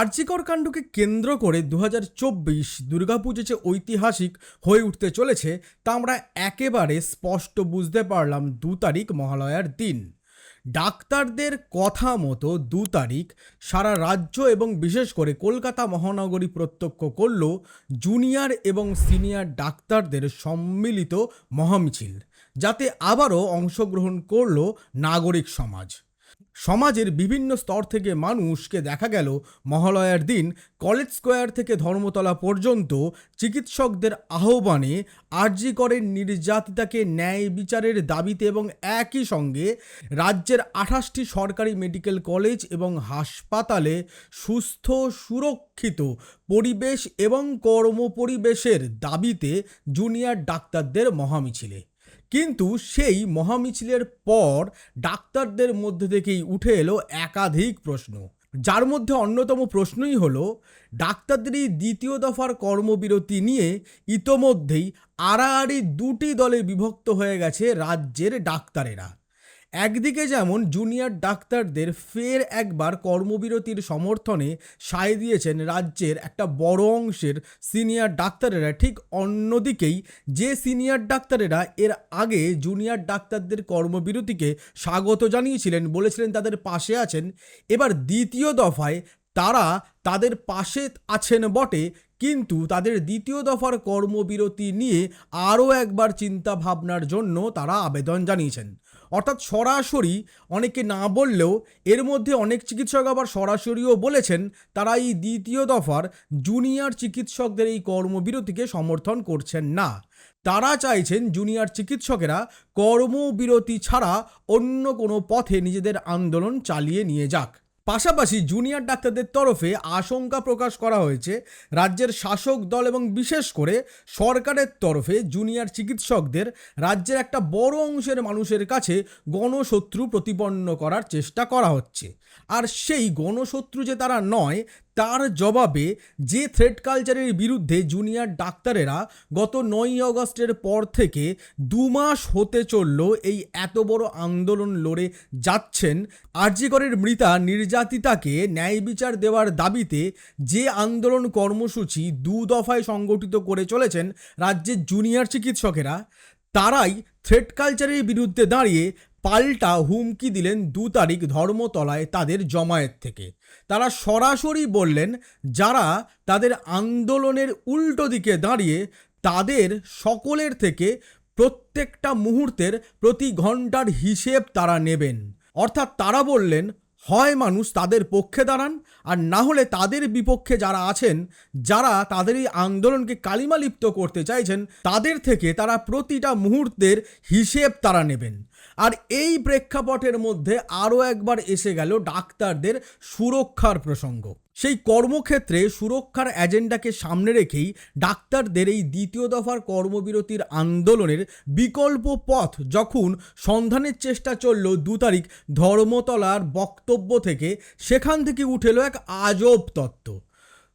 আর্যিকর কাণ্ডকে কেন্দ্র করে দু হাজার চব্বিশ দুর্গাপুজো যে ঐতিহাসিক হয়ে উঠতে চলেছে, তা আমরা একেবারে স্পষ্ট বুঝতে পারলাম দু তারিখ মহালয়ার দিন। ডাক্তারদের কথা মতো দু তারিখ সারা রাজ্য এবং বিশেষ করে কলকাতা মহানগরী প্রত্যক্ষ করল জুনিয়র এবং সিনিয়র ডাক্তারদের সম্মিলিত মহামিছিল, যাতে আবারও অংশগ্রহণ করল নাগরিক সমাজ। সমাজের বিভিন্ন স্তর থেকে মানুষকে দেখা গেল মহালয়ার দিন কলেজ স্কোয়ার থেকে ধর্মতলা পর্যন্ত চিকিৎসকদের আহ্বানে আরজি করেন নির্যাতিতাকে ন্যায় বিচারের দাবিতে এবং একই সঙ্গে রাজ্যের আঠাশটি সরকারি মেডিকেল কলেজ এবং হাসপাতালে সুস্থ, সুরক্ষিত পরিবেশ এবং কর্মপরিবেশের দাবিতে জুনিয়র ডাক্তারদের মহামিছিলে। কিন্তু সেই মহামিছিলের পর ডাক্তারদের মধ্যে থেকেই উঠে এলো একাধিক প্রশ্ন। যার মধ্যে অন্যতম প্রশ্নই হলো, ডাক্তারদের এই দ্বিতীয় দফার কর্মবিরতি নিয়ে ইতোমধ্যেই আড়াআড়ি দুটি দলে বিভক্ত হয়ে গেছে রাজ্যের ডাক্তারেরা। একদিকে যেমন জুনিয়র ডাক্তারদের ফের একবার কর্মবিরতির সমর্থনে সায় দিয়েছেন রাজ্যের একটা বড় অংশের সিনিয়র ডাক্তারেরা, ঠিক অন্যদিকেই যে সিনিয়র ডাক্তারেরা এর আগে জুনিয়র ডাক্তারদের কর্মবিরতিকে স্বাগত জানিয়েছিলেন, বলেছিলেন তাদের পাশে আছেন, এবার দ্বিতীয় দফায় তারা তাদের পাশে আছেন বটে, কিন্তু তাদের দ্বিতীয় দফার কর্মবিরতি নিয়ে আরও একবার চিন্তা ভাবনার জন্য তারা আবেদন জানিয়েছেন। অর্থাৎ সরাসরি অনেকে না বললেও এর মধ্যে অনেক চিকিৎসক আবার সরাসরিও বলেছেন, তারা এই দ্বিতীয় দফার জুনিয়র চিকিৎসকদের এই কর্মবিরতিকে সমর্থন করছেন না। তারা চাইছেন জুনিয়র চিকিৎসকেরা কর্মবিরতি ছাড়া অন্য কোনো পথে নিজেদের আন্দোলন চালিয়ে নিয়ে যাক। পাশাপাশি জুনিয়র ডাক্তারদের তরফে আশঙ্কা প্রকাশ করা হয়েছে, রাজ্যের শাসক দল এবং বিশেষ করে সরকারের তরফে জুনিয়র চিকিৎসকদের রাজ্যের একটা বড় অংশের মানুষের কাছে গণশত্রু প্রতিপন্ন করার চেষ্টা করা হচ্ছে। আর সেই গণশত্রু যে তারা নয় তার জবাবে যে থ্রেড কালচারের বিরুদ্ধে জুনিয়র ডাক্তারেরা গত নয়ই অগস্টের পর থেকে দু মাস হতে চলল এই এত বড় আন্দোলন লড়ে যাচ্ছেন আরজিকরের মৃতা নির্যাতিতাকে ন্যায় বিচার দেওয়ার দাবিতে যে আন্দোলন কর্মসূচি দু দফায় সংগঠিত করে চলেছেন রাজ্যের জুনিয়র চিকিৎসকেরা, তারাই থ্রেড কালচারের বিরুদ্ধে দাঁড়িয়ে পাল্টা হুমকি দিলেন দু তারিখ ধর্মতলায় তাদের জমায়েত থেকে। তারা সরাসরি বললেন, যারা তাদের আন্দোলনের উল্টো দিকে দাঁড়িয়ে তাদের সকলের থেকে প্রত্যেকটা মুহূর্তের প্রতি ঘণ্টার হিসেব তারা নেবেন। অর্থাৎ তারা বললেন, হয় মানুষ তাদের পক্ষে দাঁড়ান, আর না হলে তাদের বিপক্ষে যারা আছেন, যারা তাদের এই আন্দোলনকে কালিমালিপ্ত করতে চাইছেন, তাদের থেকে তারা প্রতিটা মুহূর্তের হিসেব তারা নেবেন। আর এই প্রেক্ষাপটের মধ্যে আরও একবার এসে গেল ডাক্তারদের সুরক্ষার প্রসঙ্গ। সেই কর্মক্ষেত্রে সুরক্ষার এজেন্ডাকে সামনে রেখেই ডাক্তারদের এই দ্বিতীয় দফার কর্মবিরতির আন্দোলনের বিকল্প পথ যখন সন্ধানের চেষ্টা চলল দু তারিখ ধর্মতলার বক্তব্য থেকে, সেখান থেকে উঠেল এক আজব তত্ত্ব।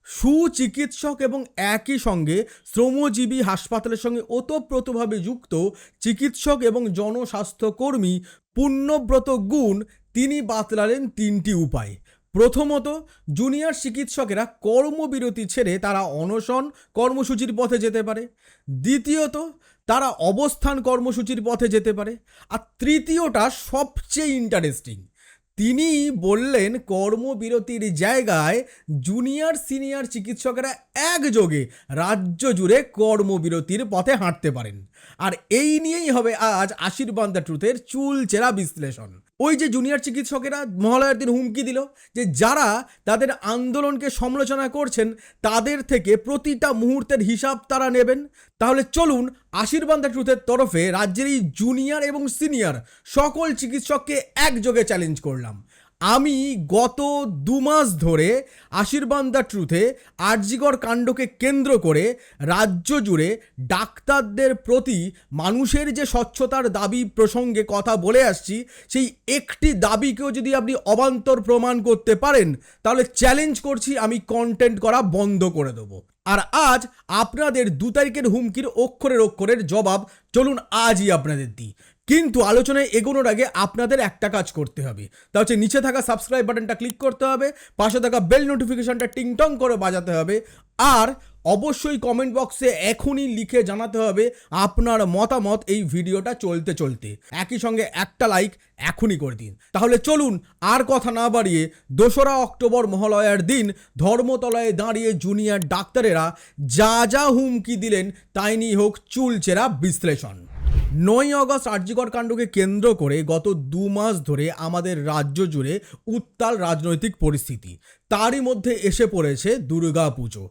সুচিকিৎসক এবং একই সঙ্গে শ্রমজীবী হাসপাতালের সঙ্গে ওতপ্রোতভাবে যুক্ত চিকিৎসক এবং জনস্বাস্থ্যকর্মী পুণ্যব্রত গুণ তিনি বাতলালেন তিনটি উপায়। প্রথমত, জুনিয়র চিকিৎসকেরা কর্মবিরতি ছেড়ে তারা অনশন কর্মসূচির পথে যেতে পারে। দ্বিতীয়ত, তারা অবস্থান কর্মসূচির পথে যেতে পারে। আর তৃতীয়টা, সবচেয়ে ইন্টারেস্টিং তিনি বললেন, কর্মবিরতির জায়গায় জুনিয়র সিনিয়র চিকিৎসকেরা একযোগে রাজ্য জুড়ে কর্মবিরতির পথে হাঁটতে পারেন। আর এই নিয়েই হবে আজ আশীর্বাদ দ্য ট্রুথের চুল চেরা বিশ্লেষণ। ওই যে জুনিয়র চিকিৎসকেরা মহালয়ার দিন হুমকি দিল যে যারা তাদের আন্দোলনকে সমালোচনা করছেন, তাদের থেকে প্রতিটা মুহূর্তের হিসাব তারা নেবেন। তাহলে চলুন আশীর্বাদ ট্রুথের তরফে রাজ্যের এই জুনিয়র এবং সিনিয়র সকল চিকিৎসককে একযোগে চ্যালেঞ্জ করলাম। আমি গত দু মাস ধরে আশীর্বাদ দ্য ট্রুথে আরজিকর কাণ্ডকে কেন্দ্র করে রাজ্য জুড়ে ডাক্তারদের প্রতি মানুষের যে স্বচ্ছতার দাবি প্রসঙ্গে কথা বলে আসছি, সেই একটি দাবিকেও যদি আপনি অবান্তর প্রমাণ করতে পারেন, তাহলে চ্যালেঞ্জ করছি আমি কন্টেন্ট করা বন্ধ করে দেবো। আর আজ আপনাদের দু তারিখের হুমকির অক্ষরের অক্ষরের জবাব, চলুন আজই আপনাদের দিই। কিন্তু আলোচনায় এগোনোর আগে আপনাদের একটা কাজ করতে হবে। তা হচ্ছে নিচে থাকা সাবস্ক্রাইব বাটনটা ক্লিক করতে হবে, পাশে থাকা বেল নোটিফিকেশনটা টিংটং করে বাজাতে হবে, আর অবশ্যই কমেন্ট বক্সে এখনই লিখে জানাতে হবে আপনার মতামত এই ভিডিওটা চলতে চলতে। একই সঙ্গে একটা লাইক এখনই করে দিন। তাহলে চলুন আর কথা না বাড়িয়ে দোসরা অক্টোবর মহালয়ার দিন ধর্মতলায় দাঁড়িয়ে জুনিয়র ডাক্তারেরা যা যা হুমকি দিলেন তাই নিয়ে হোক চুলচেরা বিশ্লেষণ। নয় আগস্ট আর্যিকর কাণ্ডকে কেন্দ্র করে গত দু মাস ধরে আমাদের রাজ্য জুড়ে উত্তাল রাজনৈতিক পরিস্থিতি। তারই মধ্যে এসে পড়েছে দুর্গা পুজো।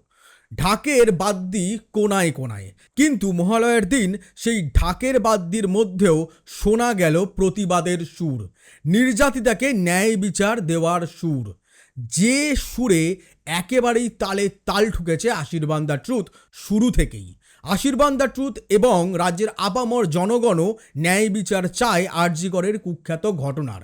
ঢাকের বাদ্যি কোনায় কোনায়। কিন্তু মহালয়ের দিন সেই ঢাকের বাদ্যির মধ্যেও শোনা গেল প্রতিবাদের সুর। নির্যাতিতাকে ন্যায় বিচার দেওয়ার সুর। যে সুরে একেবারেই তালে তাল ঠুকেছে আশীর্বাদ দ্য ট্রুথ শুরু থেকেই। আশীর্বাদ দ্য ট্রুথ এবং রাজ্যের আপামর জনগণও ন্যায় বিচার চায় আরজিকরের কুখ্যাত ঘটনার।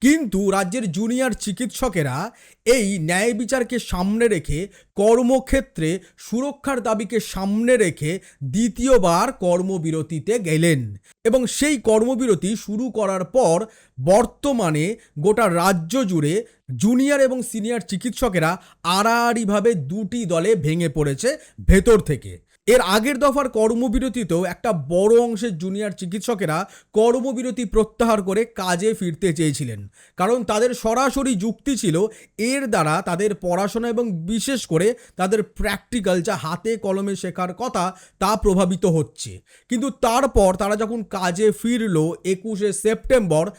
কিন্তু রাজ্যের জুনিয়র চিকিৎসকেরা এই ন্যায় বিচারকে সামনে রেখে কর্মক্ষেত্রে সুরক্ষার দাবিকে সামনে রেখে দ্বিতীয়বার কর্মবিরতিতে গেলেন এবং সেই কর্মবিরতি শুরু করার পর বর্তমানে গোটা রাজ্য জুড়ে জুনিয়র এবং সিনিয়র চিকিৎসকেরা আড়াআড়িভাবে দুটি দলে ভেঙে পড়েছে ভেতর থেকে। এর আগের দফার কর্মবিরতিতেও একটা বড় অংশের জুনিয়র চিকিৎসকেরা কর্মবিরতি প্রত্যাহার করে কাজে ফিরতে চেয়েছিলেন। কারণ তাদের সরাসরি যুক্তি ছিল, এর দ্বারা তাদের পড়াশোনা এবং বিশেষ করে তাদের প্র্যাকটিক্যাল যা হাতে কলমে শেখার কথা তা প্রভাবিত হচ্ছে। কিন্তু তারপর তারা যখন কাজে ফিরল একুশে সেপ্টেম্বর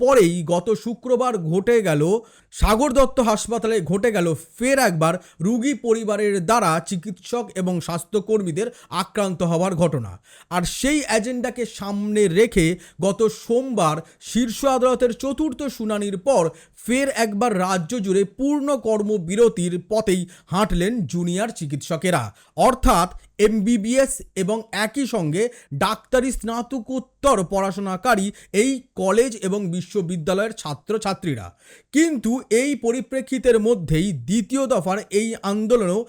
তারপরেই গত শুক্রবার ঘটে গেল, সাগর দত্ত হাসপাতালে ঘটে গেল, ফের একবার রুগী পরিবারের দ্বারা চিকিৎসক এবং স্বাস্থ্যকর্মীদের আক্রান্ত হওয়ার ঘটনা। আর সেই এজেন্ডাকে সামনে রেখে গত সোমবার শীর্ষ আদালতের চতুর্থ শুনানির পর ফের একবার রাজ্য জুড়ে পূর্ণ কর্মবিরতির পথেই হাঁটলেন জুনিয়র চিকিৎসকেরা। অর্থাৎ এমবিবিএস এবং একই সঙ্গে ডাক্তারি স্নাতকোত্তর পড়াশোনাকারী এই কলেজ এবং বিশ্ববিদ্যালয়ের ছাত্রছাত্রীরা। কিন্তু এই পরিপ্রেক্ষিতের মধ্যেই দ্বিতীয় দফার এই আন্দোলনও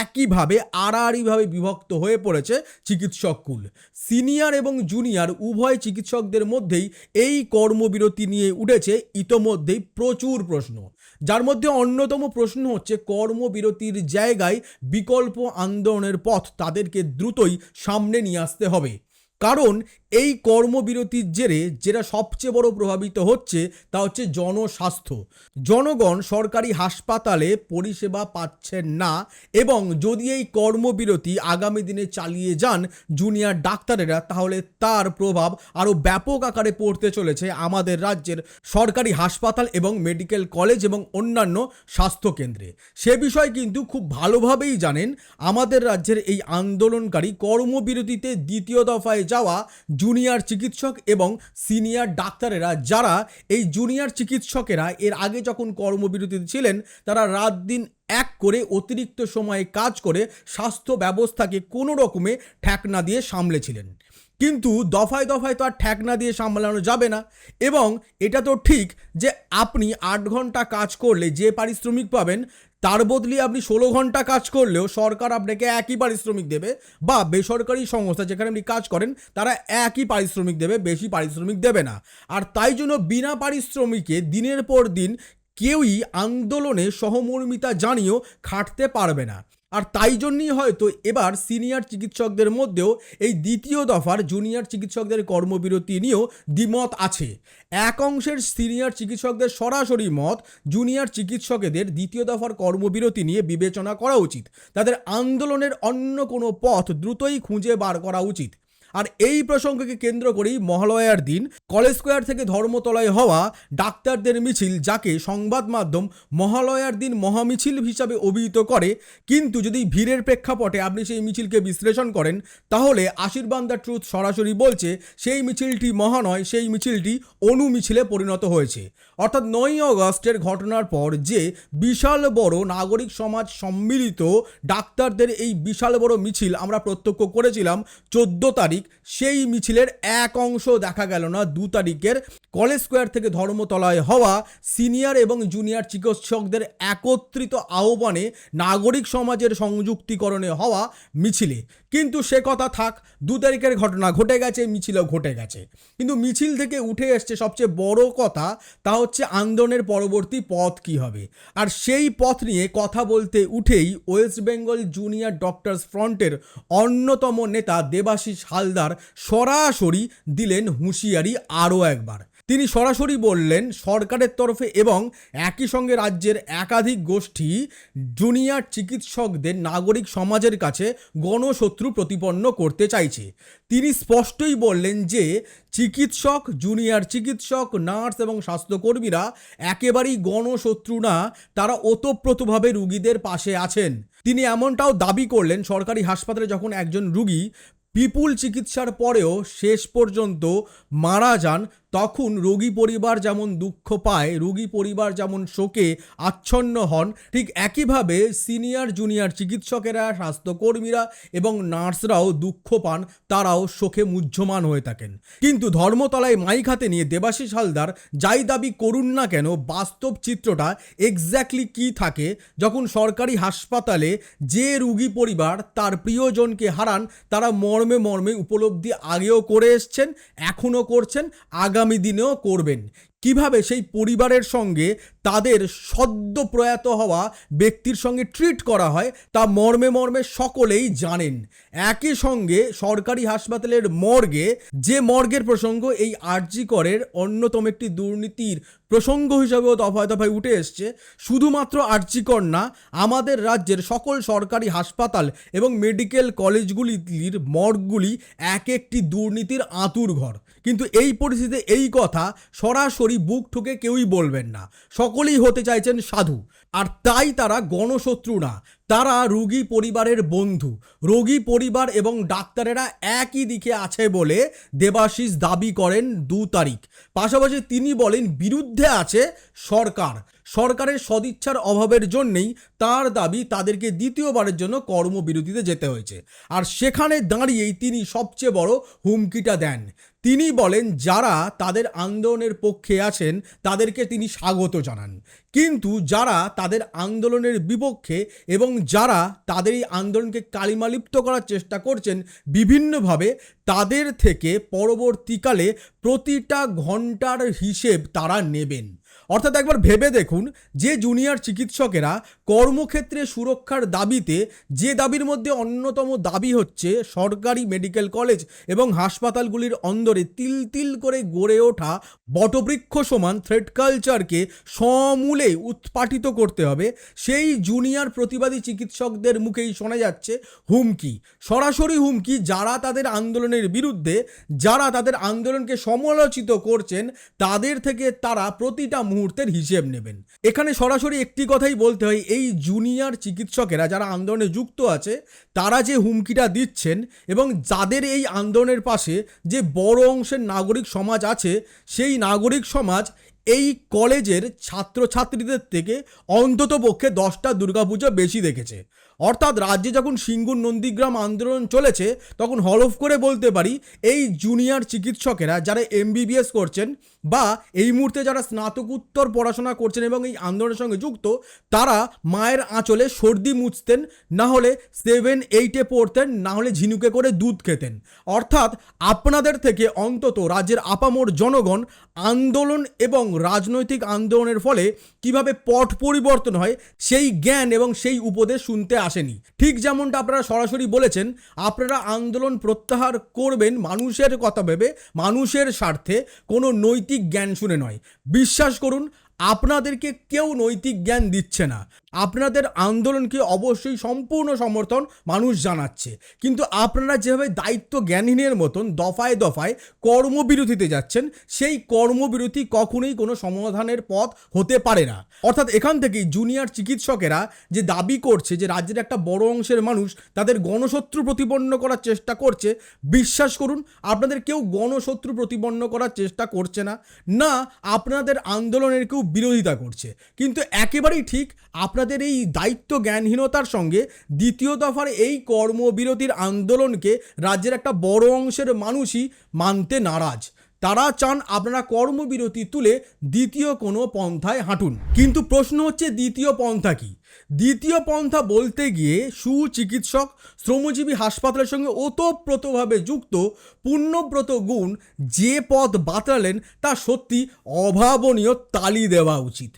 একইভাবে আড়াআড়িভাবে বিভক্ত হয়ে পড়েছে চিকিৎসককুল সিনিয়র এবং জুনিয়র উভয় চিকিৎসকদের মধ্যেই এই কর্মবিরতি নিয়ে উঠেছে ইতোমধ্যেই প্রচুর প্রশ্ন। যার মধ্যে অন্যতম প্রশ্ন হচ্ছে, কর্মবিরতির জায়গায় বিকল্প আন্দোলনের পথ তাদেরকে দ্রুতই সামনে নিয়ে আসতে হবে। কারণ এই কর্মবিরতির জেরে যেটা সবচেয়ে বড় প্রভাবিত হচ্ছে তা হচ্ছে জনস্বাস্থ্য। জনগণ সরকারি হাসপাতালে পরিষেবা পাচ্ছেন না এবং যদি এই কর্মবিরতি আগামী দিনে চালিয়ে যান জুনিয়র ডাক্তারেরা, তাহলে তার প্রভাব আরও ব্যাপক আকারে পড়তে চলেছে আমাদের রাজ্যের সরকারি হাসপাতাল এবং মেডিকেল কলেজ এবং অন্যান্য স্বাস্থ্যকেন্দ্রে। সে বিষয় কিন্তু খুব ভালোভাবেই জানেন, আমাদের রাজ্যের এই আন্দোলনকারী কর্মবিরতিতে দ্বিতীয় দফায় যাওয়া জুনিয়র চিকিৎসক এবং সিনিয়র ডাক্তারেরা, যারা এই জুনিয়র চিকিৎসকেরা এর আগে যখন কর্মবিরতিতে ছিলেন, তারা রাত দিন এক করে অতিরিক্ত সময়ে কাজ করে স্বাস্থ্য ব্যবস্থাকে কোনো রকমে ঠেকনা দিয়ে সামলেছিলেন। কিন্তু দফায় দফায় তো আর ঠেকনা দিয়ে সামলানো যাবে না এবং এটা তো ঠিক যে আপনি আট ঘণ্টা কাজ করলে যে পারিশ্রমিক পাবেন তার বদলি আপনি ষোলো ঘণ্টা কাজ করলেও সরকার আপনাকে একই পারিশ্রমিক দেবে বা বেসরকারি সংস্থা যেখানে আপনি কাজ করেন, তারা একই পারিশ্রমিক দেবে, বেশি পারিশ্রমিক দেবে না। আর তাই জন্য বিনা পারিশ্রমিকে দিনের পর দিন কেউই আন্দোলনে সহমর্মিতা জানিয়েও খাটতে পারবে না। আর তাই জন্যই হয়তো এবার সিনিয়র চিকিৎসকদের মধ্যেও এই দ্বিতীয় দফার জুনিয়র চিকিৎসকদের কর্মবিরতি নিয়েও দ্বিমত আছে। এক অংশের সিনিয়র চিকিৎসকদের সরাসরি মত জুনিয়র চিকিৎসকেদের দ্বিতীয় দফার কর্মবিরতি নিয়ে বিবেচনা করা উচিত। তাদের আন্দোলনের অন্য কোনো পথ দ্রুতই খুঁজে বার করা উচিত। আর এই প্রসঙ্গকে কেন্দ্র করেই মহালয়ার দিন কলেজ স্কোয়ার থেকে ধর্মতলায় হওয়া ডাক্তারদের মিছিল, যাকে সংবাদ মাধ্যম মহালয়ার দিন মহামিছিল হিসাবে অভিহিত করে। কিন্তু যদি ভিড়ের প্রেক্ষাপটে আপনি সেই মিছিলকে বিশ্লেষণ করেন, তাহলে আশীর্বাদ দ্য ট্রুথ সরাসরি বলছে, সেই মিছিলটি মহা নয়, সেই মিছিলটি অনু মিছিলে পরিণত হয়েছে। অর্থাৎ নয়ই অগস্টের ঘটনার পর যে বিশাল বড় নাগরিক সমাজ সম্মিলিত ডাক্তারদের এই বিশাল বড় মিছিল আমরা প্রত্যক্ষ করেছিলাম চোদ্দ তারিখ, সেই মিছিলের এক অংশ দেখা গেল না। দু তারিখের কলেজ স্কোয়ার থেকে ধর্মতলায় হওয়া সিনিয়র এবং জুনিয়র চিকিৎসকদের একত্রিত আহ্বানে নাগরিক সমাজের সংযুক্তিকরণে হওয়া মিছিলে। কিন্তু সে কথা থাক, দু তারিখের ঘটনা ঘটে গেছে, মিছিলও ঘটে গেছে। কিন্তু মিছিল থেকে উঠে এসছে সবচেয়ে বড় কথা, তা হচ্ছে আন্দোলনের পরবর্তী পথ কি হবে? আর সেই পথ নিয়ে কথা বলতে উঠেই ওয়েস্ট বেঙ্গল জুনিয়র ডক্টরস ফ্রন্টের অন্যতম নেতা দেবাশিস হালদার সরাসরি দিলেন হুঁশিয়ারি আরও একবার। তিনি সরাসরি বললেন, সরকারের তরফে এবং একই সঙ্গে রাজ্যের একাধিক গোষ্ঠী জুনিয়র চিকিৎসকদের নাগরিক সমাজের কাছে গণশত্রু প্রতিপন্ন করতে চাইছে। তিনি স্পষ্টই বললেন যে, চিকিৎসক, জুনিয়র চিকিৎসক, নার্স এবং স্বাস্থ্যকর্মীরা একেবারেই গণশত্রু না, তারা ওতপ্রোতভাবে রুগীদের পাশে আছেন। তিনি এমনটাও দাবি করলেন, সরকারি হাসপাতালে যখন একজন রুগী বিপুল চিকিৎসার পরেও শেষ পর্যন্ত মারা যান তখন রোগী পরিবার যেমন দুঃখ পায়, রোগী পরিবার যেমন শোকে আচ্ছন্ন হন, ঠিক একইভাবে সিনিয়র, জুনিয়র চিকিৎসকেরা, স্বাস্থ্যকর্মীরা এবং নার্সরাও দুঃখ পান, তারাও শোকে মুহ্যমান হয়ে থাকেন। কিন্তু ধর্মতলায় মাইক হাতে নিয়ে দেবাশিস হালদার, যাই দাবি করুন না কেন, বাস্তব চিত্রটা এক্স্যাক্টলি কী থাকে, যখন সরকারি হাসপাতালে যে রুগী পরিবার তার প্রিয়জনকে হারান, তারা মর্মে মর্মে উপলব্ধি আগেও করে এসছেন, এখনও করছেন আগামী দিনেও করবেন। কীভাবে সেই পরিবারের সঙ্গে তাদের সদ্য প্রয়াত হওয়া ব্যক্তির সঙ্গে ট্রিট করা হয়, তা মর্মে মর্মে সকলেই জানেন। একই সঙ্গে সরকারি হাসপাতালের মর্গে, যে মর্গের প্রসঙ্গ এই আরজি করের অন্যতম একটি দুর্নীতির প্রসঙ্গ হিসাবেও দফায় দফায় উঠে এসছে, শুধুমাত্র আর্যিকর না, আমাদের রাজ্যের সকল সরকারি হাসপাতাল এবং মেডিকেল কলেজগুলির মর্গগুলি এক একটি দুর্নীতির আঁতুর ঘর কিন্তু এই পরিস্থিতিতে এই কথা সরাসরি বুক ঠুকে কেউই বলবেন না। সকলেই হতে চাইছেন সাধু। আর তাই তারা গণশত্রু না। তারা রোগী পরিবারের বন্ধু। রোগী পরিবার এবং ডাক্তারেরা একই দিকে আছে বলে দেবাশিস দাবি করেন দু তারিখ। পাশাপাশি তিনি বলেন, বিরুদ্ধে আছে সরকার। সরকারের সদিচ্ছার অভাবের জন্যেই তার দাবি তাদেরকে দ্বিতীয়বারের জন্য কর্মবিরতিতে যেতে হয়েছে। আর সেখানে দাঁড়িয়েই তিনি সবচেয়ে বড় হুমকিটা দেন। তিনি বলেন, যারা তাদের আন্দোলনের পক্ষে আছেন, তাদেরকে তিনি স্বাগত জানান। কিন্তু যারা তাদের আন্দোলনের বিপক্ষে এবং যারা তাদের এই আন্দোলনকে কালিমালিপ্ত করার চেষ্টা করছেন বিভিন্নভাবে, তাদের থেকে পরবর্তীকালে প্রতিটা ঘণ্টার হিসেব তারা নেবেন। অর্থাৎ একবার ভেবে দেখুন, যে জুনিয়র চিকিৎসকেরা কর্মক্ষেত্রে সুরক্ষার দাবিতে, যে দাবির মধ্যে অন্যতম দাবি হচ্ছে সরকারি মেডিকেল কলেজ এবং হাসপাতালগুলির অন্দরে তিল তিল করে গড়ে ওঠা বটবৃক্ষ সমান থ্রেড কালচারকে সমূলে উৎপাটিত করতে হবে, সেই জুনিয়র প্রতিবাদী চিকিৎসকদের মুখেই শোনা যাচ্ছে হুমকি। সরাসরি হুমকি যারা তাদের আন্দোলনের বিরুদ্ধে, যারা তাদের আন্দোলনকে সমালোচিত করছেন, তাদের থেকে তারা প্রতিটা মুহূর্তের হিসেব নেবেন। এখানে সরাসরি একটি কথাই বলতে হয়, এই জুনিয়র চিকিৎসকেরা যারা আন্দোলনে যুক্ত আছে, তারা যে হুমকিটা দিচ্ছেন এবং যাদের এই আন্দোলনের পাশে যে বড় অংশের নাগরিক সমাজ আছে, সেই নাগরিক সমাজ এই কলেজের ছাত্রছাত্রীদের থেকে অন্তত পক্ষে দশটা দুর্গাপুজো বেশি দেখেছে। অর্থাৎ রাজ্যে যখন সিঙ্গুর নন্দীগ্রাম আন্দোলন চলেছে, তখন হলফ করে বলতে পারি, এই জুনিয়র চিকিৎসকেরা যারা এমবিবিএস করছেন বা এই মুহূর্তে যারা স্নাতকোত্তর পড়াশোনা করছেন এবং এই আন্দোলনের সঙ্গে যুক্ত, তারা মায়ের আঁচলে সর্দি মুছতেন, না হলে সেভেন এইটে পড়তেন, না হলে ঝিনুকে করে দুধ খেতেন। অর্থাৎ আপনাদের থেকে অন্তত রাজ্যের আপামোর জনগণ আন্দোলন এবং রাজনৈতিক আন্দোলনের ফলে কীভাবে পট পরিবর্তন হয়, সেই জ্ঞান এবং সেই উপদেশ শুনতে আসেনি। ঠিক যেমনটা আপনারা সরাসরি বলেছেন, আপনারা আন্দোলন প্রত্যাহার করবেন মানুষের কথা ভেবে, মানুষের স্বার্থে, কোনো নৈতিক জ্ঞান শুনে নয়। বিশ্বাস করুন আপনাদেরকে কেউ নৈতিক জ্ঞান দিচ্ছে না। আপনাদের আন্দোলনকে অবশ্যই সম্পূর্ণ সমর্থন মানুষ জানাচ্ছে। কিন্তু আপনারা যেভাবে দায়িত্ব জ্ঞানহীনের মতন দফায় দফায় কর্মবিরতিতে যাচ্ছেন, সেই কর্মবিরতি কখনোই কোনো সমাধানের পথ হতে পারে না। অর্থাৎ এখান থেকেই জুনিয়র চিকিৎসকেরা যে দাবি করছে যে রাজ্যের একটা বড় অংশের মানুষ তাদের গণশত্রু প্রতিপন্ন করার চেষ্টা করছে, বিশ্বাস করুন, আপনাদের কেউ গণশত্রু প্রতিপন্ন করার চেষ্টা করছে না। না, আপনাদের আন্দোলনের কেউ বিরোধিতা করছে। কিন্তু একেবারেই ঠিক আপনাদের এই দায়িত্ব জ্ঞানহীনতার সঙ্গে দ্বিতীয় দফার এই কর্মবিরতির আন্দোলনকে রাজ্যের একটা বড় অংশের মানুষই মানতে নারাজ। তারা চান আপনারা কর্মবিরতি তুলে দ্বিতীয় কোনো পন্থায় হাঁটুন। কিন্তু প্রশ্ন হচ্ছে, দ্বিতীয় পন্থা কি? দ্বিতীয় পন্থা বলতে গিয়ে সুচিকিৎসক, শ্রমজীবী হাসপাতালের সঙ্গে ওতপ্রোতভাবে যুক্ত, পূর্ণব্রত গুণ যে পথ বাতলালেন তা সত্যি অভাবনীয় তালি দেওয়া উচিত।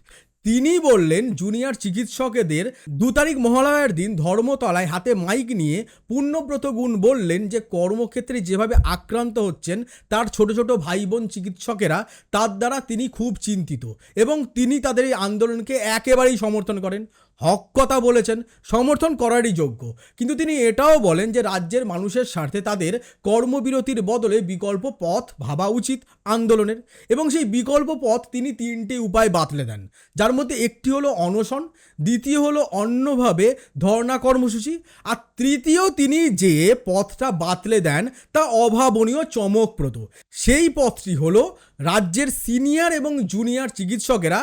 তিনি বললেন, জুনিয়র চিকিৎসকেদের দু তারিখ মহালয়ার দিন ধর্মতলায় হাতে মাইক নিয়ে পুণ্যব্রত গুণ বললেন যে, কর্মক্ষেত্রে যেভাবে আক্রান্ত হচ্ছেন, তার ছোট ছোট ভাই বোন চিকিৎসকেরা, তার দ্বারা তিনি খুব চিন্তিত এবং তিনি তাদের এই আন্দোলনকে একেবারেই সমর্থন করেন। হক কথা বলেছেন, সমর্থন করারই যোগ্য। কিন্তু তিনি এটাও বলেন যে, রাজ্যের মানুষের স্বার্থে তাদের কর্মবিরতির বদলে বিকল্প পথ ভাবা উচিত। আন্দোলনের এবং সেই বিকল্প পথ তিনি তিনটে উপায় বাতলে দেন। যার মধ্যে একটি হলো অনশন, দ্বিতীয় হলো অন্যভাবে ধর্ণা কর্মসূচি, আর তৃতীয় তিনি যে পথটা বাতলে দেন তা অভাবনীয়, চমকপ্রদ। সেই পথটি হলো রাজ্যের সিনিয়র এবং জুনিয়র চিকিৎসকেরা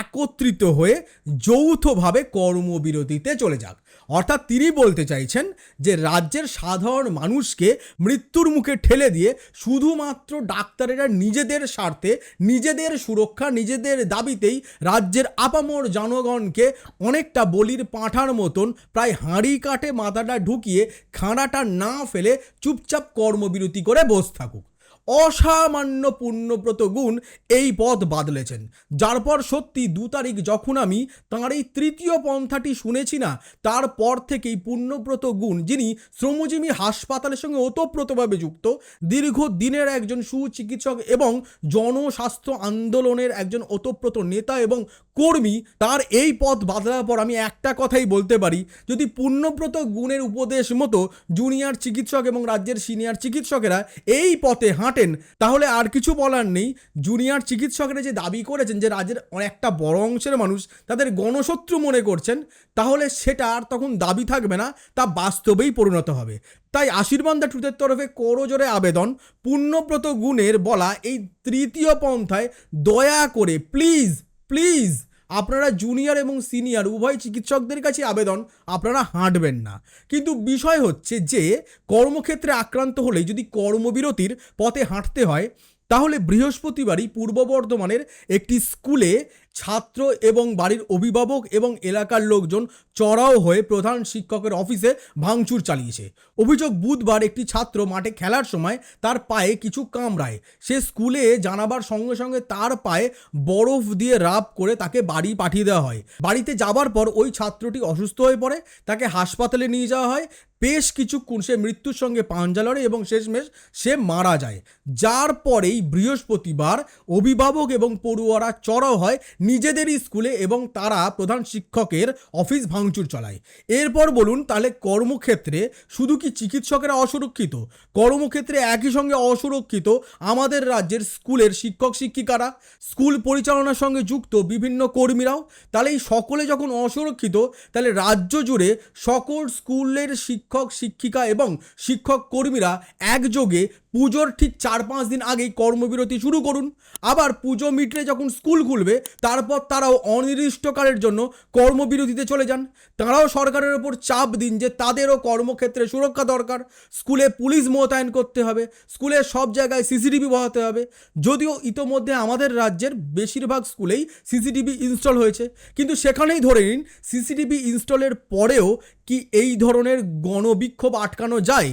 একত্রিত হয়ে যৌথভাবে কর্মবিরতিতে চলে যাক। অর্থাৎ তিনি বলতে চাইছেন যে রাজ্যের সাধারণ মানুষকে মৃত্যুর মুখে ঠেলে দিয়ে শুধুমাত্র ডাক্তারেরা নিজেদের স্বার্থে, নিজেদের সুরক্ষা, নিজেদের দাবিতেই রাজ্যের আপামর জনগণকে অনেকটা বলির পাঁঠার মতন প্রায় হাঁড়ি কাটে মাথাটা ঢুকিয়ে খাঁড়াটা না ফেলে চুপচাপ কর্মবিরতি করে বসে থাকুক। অসামান্য পুণ্যব্রত গুণ এই পথ বাদলেছেন। যার পর সত্যি দু তারিখ যখন আমি তাঁর এই তৃতীয় পন্থাটি শুনেছি না, তারপর থেকেই পুণ্যব্রত গুণ, যিনি শ্রমজীবী হাসপাতালের সঙ্গে ওতপ্রোতভাবে যুক্ত, দীর্ঘ দিনের একজন সুচিকিৎসক এবং জনস্বাস্থ্য আন্দোলনের একজন ওতপ্রোত নেতা এবং কর্মী, তার এই পথ বাদলার পর আমি একটা কথাই বলতে পারি, যদি পুণ্যব্রত গুণের উপদেশ মতো জুনিয়র চিকিৎসক এবং রাজ্যের সিনিয়র চিকিৎসকেরা এই পথে হাঁটেন তাহলে আর কিছু বলার নেই। জুনিয়র চিকিৎসকরা যে দাবি করেছেন যে রাজ্যের অনেকটা বড় অংশের মানুষ তাদের গণশত্রু মনে করছেন, তাহলে সেটা আর তখন দাবি থাকবে না, তা বাস্তবেই পরিণত হবে। তাই আশীর্বাদ দ্য ট্রুথের তরফে করজোরে আবেদন পুণ্যব্রত গুণের বলা এই তৃতীয় পন্থায় দয়া করে, প্লিজ প্লিজ আপনারা জুনিয়র এবং সিনিয়র উভয় চিকিৎসকদের কাছে আবেদন, আপনারা হাঁটবেন না। কিন্তু বিষয় হচ্ছে যে, কর্মক্ষেত্রে আক্রান্ত হলে যদি কর্মবিরতির পথে হাঁটতে হয়, তাহলে বৃহস্পতিবারই পূর্ব বর্ধমানের একটি স্কুলে ছাত্র এবং বাড়ির অভিভাবক এবং এলাকার লোকজন চড়াও হয়ে প্রধান শিক্ষকের অফিসে ভাঙচুর চালিয়েছে। অভিযোগ বুধবার একটি ছাত্র মাঠে খেলার সময় তার পায়ে কিছু কামড়ায়। সে স্কুলে জানাবার সঙ্গে সঙ্গে তার পায়ে বরফ দিয়ে রাব করে তাকে বাড়ি পাঠিয়ে দেওয়া হয়। বাড়িতে যাবার পর ওই ছাত্রটি অসুস্থ হয়ে পড়ে, তাকে হাসপাতালে নিয়ে যাওয়া হয়। বেশ কিছুক্ষণ সে মৃত্যুর সঙ্গে পাঞ্জা লড়ে এবং শেষমেশ সে মারা যায়। যার পরেই বৃহস্পতিবার অভিভাবক এবং পড়ুয়ারা চড়াও হয় নিজেদেরই স্কুলে এবং তারা প্রধান শিক্ষকের অফিস ভাঙচুর চালায়। এরপর বলুন, তাহলে কর্মক্ষেত্রে শুধু কি চিকিৎসকেরা অসুরক্ষিত? কর্মক্ষেত্রে একই সঙ্গে অসুরক্ষিত আমাদের রাজ্যের স্কুলের শিক্ষক শিক্ষিকারা? স্কুল পরিচালনার সঙ্গে যুক্ত বিভিন্ন কর্মীরাও? তাহলে এই সকলে যখন অসুরক্ষিত, তাহলে রাজ্য জুড়ে সকল স্কুলের শিক্ষক শিক্ষিকা এবং শিক্ষক কর্মীরা একযোগে পুজোর ঠিক চার পাঁচ দিন আগেই কর্মবিরতি শুরু করুন। আবার পুজো মিটলে যখন স্কুল খুলবে তারপর তারাও অনির্দিষ্টকালের জন্য কর্মবিরতিতে চলে যান। তারাও সরকারের ওপর চাপ দিন যে তাদেরও কর্মক্ষেত্রে সুরক্ষা দরকার। স্কুলে পুলিশ মোতায়েন করতে হবে, স্কুলে সব জায়গায় সিসিটিভি বহাতে হবে। যদিও ইতোমধ্যে আমাদের রাজ্যের বেশিরভাগ স্কুলেই সিসিটিভি ইনস্টল হয়েছে, কিন্তু সেখানেই ধরে নিন সিসিটিভি ইনস্টলের পরেও কি এই ধরনের গণবিক্ষোভ আটকানো যায়?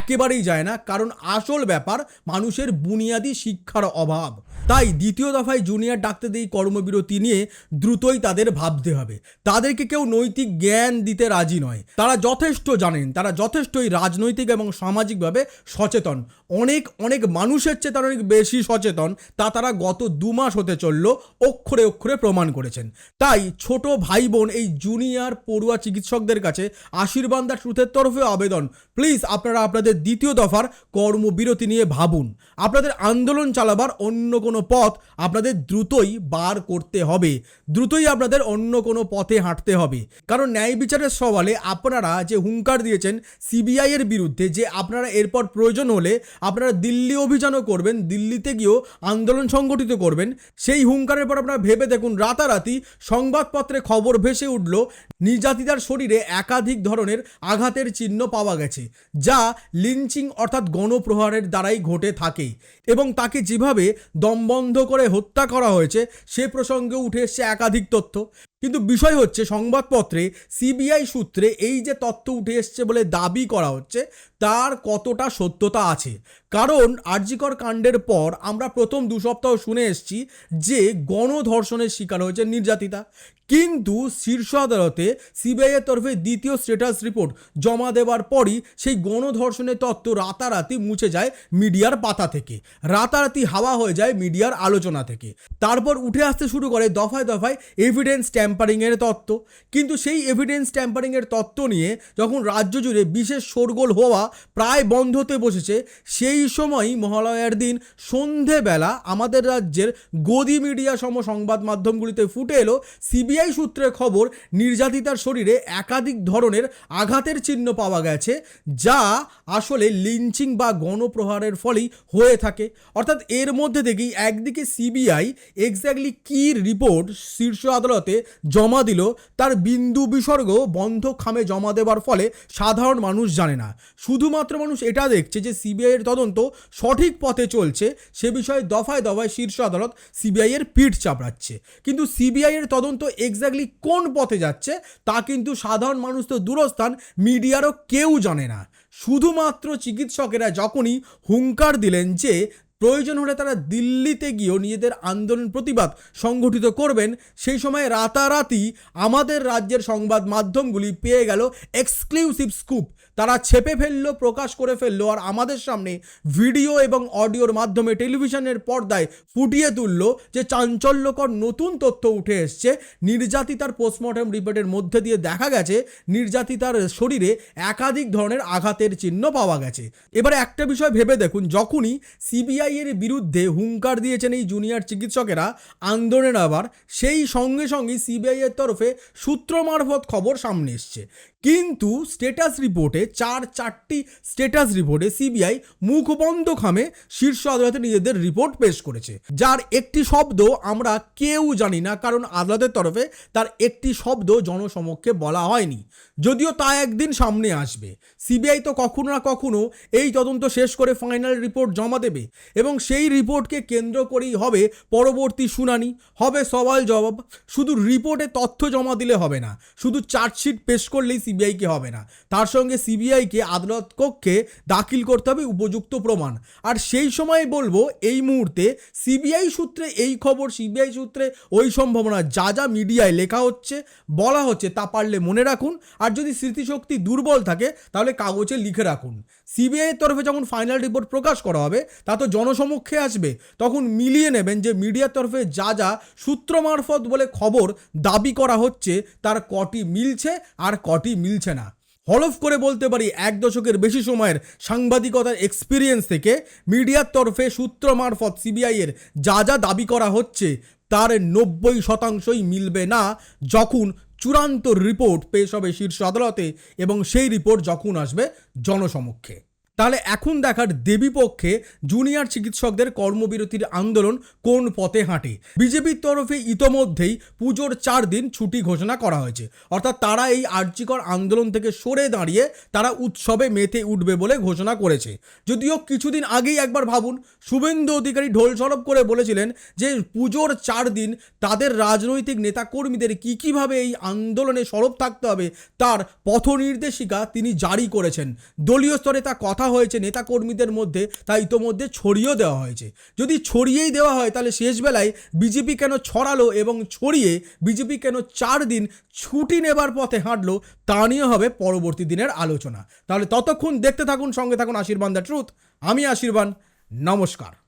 একেবারেই যায় না, কারণ আসল ব্যাপার মানুষের বুনিয়াদি শিক্ষার অভাব। তাই দ্বিতীয় দফায় জুনিয়র ডাক্তারদের কর্মবিরতি নিয়ে দ্রুতই তাদের ভাবতে হবে। তাদেরকে কেউ নৈতিক জ্ঞান দিতে রাজি নয়। তারা যথেষ্ট জানেন, তারা যথেষ্টই রাজনৈতিক এবং সামাজিকভাবে সচেতন। অনেক অনেক মানুষের চেয়ে তারা অনেক বেশি সচেতন, তা তারা গত দু মাস হতে চলল, অক্ষরে অক্ষরে প্রমাণ করেছেন। তাই ছোট ভাই বোন এই জুনিয়র পড়ুয়া চিকিৎসকদের কাছে আশীর্বাদ দা ট্রুথের তরফে আবেদন। প্লিজ আপনারা আপনাদের দ্বিতীয় দফার কর্মবিরতি নিয়ে ভাবুন। আপনাদের আন্দোলন চালাবার অন্য কোনো কোনো পথ আপনাদের দ্রুতই বার করতে হবে। দ্রুতই আপনাদের অন্য কোনো পথে হাঁটতে হবে। কারণ ন্যায় বিচারের সওয়ালে আপনারা যে হুঙ্কার দিয়েছেন সিবিআই এর বিরুদ্ধে, যে আপনারা এরপর প্রয়োজন হলে আপনারা দিল্লি অভিযানও করবেন, দিল্লিতে গিয়েও আন্দোলন সংগঠিত করবেন, সেই হুঙ্কারের পর আপনারা ভেবে দেখুন, রাতারাতি সংবাদপত্রে খবর ভেসে উঠল, নির্যাতিতার শরীরে একাধিক ধরনের আঘাতের চিহ্ন পাওয়া গেছে, যা লিঞ্চিং অর্থাৎ গণপ্রহারের দ্বারাই ঘটে থাকে এবং তাকে যেভাবে দমবন্ধ করে হত্যা করা হয়েছে সে প্রসঙ্গে উঠে এসছে একাধিক তথ্য। কিন্তু বিষয় হচ্ছে, সংবাদপত্রে, সিবিআই সূত্রে এই যে তথ্য উঠে এসছে বলে দাবি করা হচ্ছে, তার কতটা সত্যতা আছে? কারণ আরজিকর কাণ্ডের পর আমরা প্রথম দু সপ্তাহ শুনে এসছি যে গণধর্ষণের শিকার হয়েছে নির্যাতিতা। কিন্তু শীর্ষ আদালতে সিবিআইয়ের তরফে দ্বিতীয় স্ট্যাটাস রিপোর্ট জমা দেওয়ার পরই সেই গণধর্ষণের তত্ত্ব রাতারাতি মুছে যায় মিডিয়ার পাতা থেকে। রাতারাতি হাওয়া হয়ে যায় মিডিয়ার আলোচনা থেকে। তারপর উঠে আসতে শুরু করে দফায় দফায় এভিডেন্স ট্যাম্পারিংয়ের তত্ত্ব। কিন্তু সেই এভিডেন্স ট্যাম্পারিংয়ের তত্ত্ব নিয়ে যখন রাজ্য জুড়ে বিশেষ শোরগোল হওয়া প্রায় বন্ধ হতে বসেছে, সেই সময়ই মহালয়ার দিন সন্ধেবেলা আমাদের রাজ্যের গদি মিডিয়া সম সংবাদ মাধ্যমগুলিতে ফুটে এলো সিবিআই সূত্রে খবর, নির্যাতিতার শরীরে একাধিক ধরনের আঘাতের চিহ্ন পাওয়া গেছে, যা আসলে লিঞ্চিং বা গণপ্রহারের ফলেই হয়ে থাকে। অর্থাৎ এর মধ্যে থেকেই একদিকে সিবিআই এক্স্যাক্টলি কী রিপোর্ট শীর্ষ আদালতে জমা দিল, তার বিন্দু বিসর্গ বন্ধ খামে জমা দেওয়ার ফলে সাধারণ মানুষ জানে না। শুধুমাত্র মানুষ এটা দেখছে যে সিবিআইয়ের তদন্ত সঠিক পথে চলছে, সে বিষয়ে দফায় দফায় শীর্ষ আদালত সিবিআইয়ের পিঠ চাপড়াচ্ছে। কিন্তু সিবিআইয়ের তদন্ত এক্স্যাক্টলি কোন পথে যাচ্ছে, তা কিন্তু সাধারণ মানুষ তো দূরস্থান, মিডিয়ারও কেউ জানে না। শুধুমাত্র চিকিৎসকেরা যখনই হুঙ্কার দিলেন যে প্রয়োজন হলে তারা দিল্লিতে গিয়েও নিজেদের আন্দোলন প্রতিবাদ সংগঠিত করবেন। সেই সময় রাতারাতি আমাদের রাজ্যের সংবাদ মাধ্যমগুলি পেয়ে গেল এক্সক্লুসিভ স্কুপ তারা ছেপে ফেলল, প্রকাশ করে ফেলল আর আমাদের সামনে ভিডিও এবং অডিওর মাধ্যমে টেলিভিশনের পর্দায় ফুটিয়ে তুললো যে চাঞ্চল্যকর নতুন তথ্য উঠে এসছে। নির্যাতিতার পোস্টমর্টম রিপোর্টের মধ্যে দিয়ে দেখা গেছে, নির্যাতিতার শরীরে একাধিক ধরনের আঘাতের চিহ্ন পাওয়া গেছে। এবারে একটা বিষয় ভেবে দেখুন, যখনই সিবিআই এর বিরুদ্ধে হুঙ্কার দিয়েছেন এই জুনিয়র চিকিৎসকেরা, আন্দোলনের আবার সেই সঙ্গে সঙ্গে সিবিআই এর তরফে সূত্র মারফত খবর সামনে এসছে। কিন্তু স্টেটাস রিপোর্টে চার চারটি স্টেটাস রিপোর্টে সিবিআই মুখবন্ধ খামে শীর্ষ আদালতে নিজেদের রিপোর্ট পেশ করেছে। যার একটি শব্দ আমরা কেউ জানি না, কারণ আদালতের তরফে তার একটি শব্দ জনসমক্ষে বলা হয়নি। যদিও তা একদিন সামনে আসবে। সিবিআই তো কখনো না কখনো এই তদন্ত শেষ করে ফাইনাল রিপোর্ট জমা দেবে এবং সেই রিপোর্টকে কেন্দ্র করেই হবে পরবর্তী শুনানি। হবে সওয়াল জবাব। শুধু রিপোর্টে তথ্য জমা দিলে হবে না, শুধু চার্জশিট পেশ করলেই সিবিআইকে হবে না। তার সঙ্গে সিবিআইকে আদালত কক্ষে দাখিল করতে হবে উপযুক্ত প্রমাণ। আর সেই সময় বলব, এই মুহূর্তে সিবিআই সূত্রে এই খবর সিবিআই সূত্রে ওই সম্ভাবনা, যা যা মিডিয়ায় লেখা হচ্ছে, বলা হচ্ছে তা পারলে মনে রাখুন। আর যদি স্মৃতিশক্তি দুর্বল থাকে, তাহলে কাগজে লিখে রাখুন। সিবিআইয়ের তরফে যখন ফাইনাল রিপোর্ট প্রকাশ করা হবে, তা তো জনসমক্ষে আসবে। তখন মিলিয়ে নেবেন যে মিডিয়ার তরফে যা যা সূত্র মারফত বলে খবর দাবি করা হচ্ছে, তার কটি মিলছে আর কটি মিলছে না। হলফ করে বলতে পারি এক দশকের বেশি সময়ের সাংবাদিকতার এক্সপিরিয়েন্স থেকে মিডিয়ার তরফে সূত্র মারফত সিবিআইয়ের যা যা দাবি করা হচ্ছে তার নব্বই শতাংশই মিলবে না যখন চূড়ান্ত রিপোর্ট পেশ হবে শীর্ষ আদালতে এবং সেই রিপোর্ট যখন আসবে জনসমক্ষে। তাহলে এখন দেখার দেবীপক্ষে জুনিয়র চিকিৎসকদের কর্মবিরতির আন্দোলন কোন পথে হাঁটে? বিজেপির তরফে ইতোমধ্যেই পুজোর চার দিন ছুটি ঘোষণা করা হয়েছে। অর্থাৎ তারা এই আর্যিকর আন্দোলন থেকে সরে দাঁড়িয়ে তারা উৎসবে মেতে উঠবে বলে ঘোষণা করেছে। যদিও কিছুদিন আগেই একবার ভাবুন, শুভেন্দু অধিকারী ঢোল সরব করে বলেছিলেন যে পুজোর চার দিন তাদের রাজনৈতিক নেতাকর্মীদের কী কীভাবে এই আন্দোলনে সরব থাকতে হবে, তার পথ নির্দেশিকা তিনি জারি করেছেন। দলীয় স্তরে তা কথা হয়েছে, নেতাকর্মীদের মধ্যে, তা ইতোমধ্যে ছড়িয়েও দেওয়া হয়েছে। যদি ছড়িয়েই দেওয়া হয়, তাহলে শেষবেলায় বিজেপি কেন ছড়ালো এবং ছড়িয়ে বিজেপি কেন চার দিন ছুটি নেবার পথে হাঁটলো, তা নিয়ে হবে পরবর্তী দিনের আলোচনা। তাহলে ততক্ষণ দেখতে থাকুন, সঙ্গে থাকুন আশীর্বাদ দ্য ট্রুথ। আমি আশীর্বাদ নমস্কার।